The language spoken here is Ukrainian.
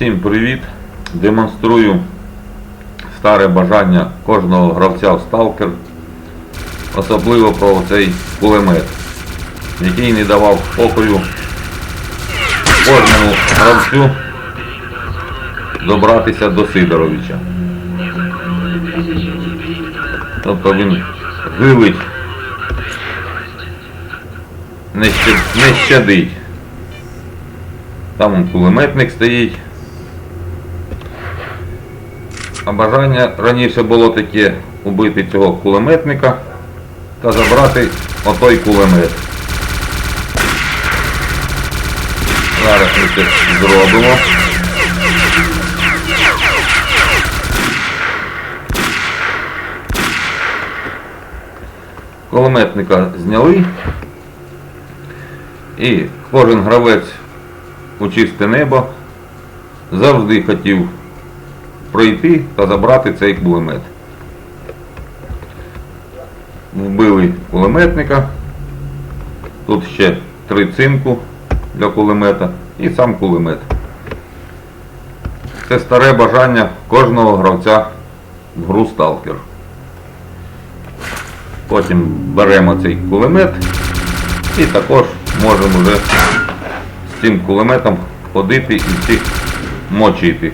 Всім привіт! Демонструю старе бажання кожного гравця в сталкер, особливо про цей кулемет, який не давав спокою кожному гравцю добратися до Сидоровича. Тобто він гилить, не щадить. Там кулеметник стоїть. А бажання раніше було таке убити цього кулеметника та забрати отой кулемет. Зараз ми це зробимо. Кулеметника зняли. І кожен гравець у чисте небо завжди хотів пройти та забрати цей кулемет. Вбили кулеметника. Тут ще три цинку для кулемета і сам кулемет. Це старе бажання кожного гравця в гру Сталкер. Потім беремо цей кулемет і також можемо вже з цим кулеметом ходити і всіх мочити.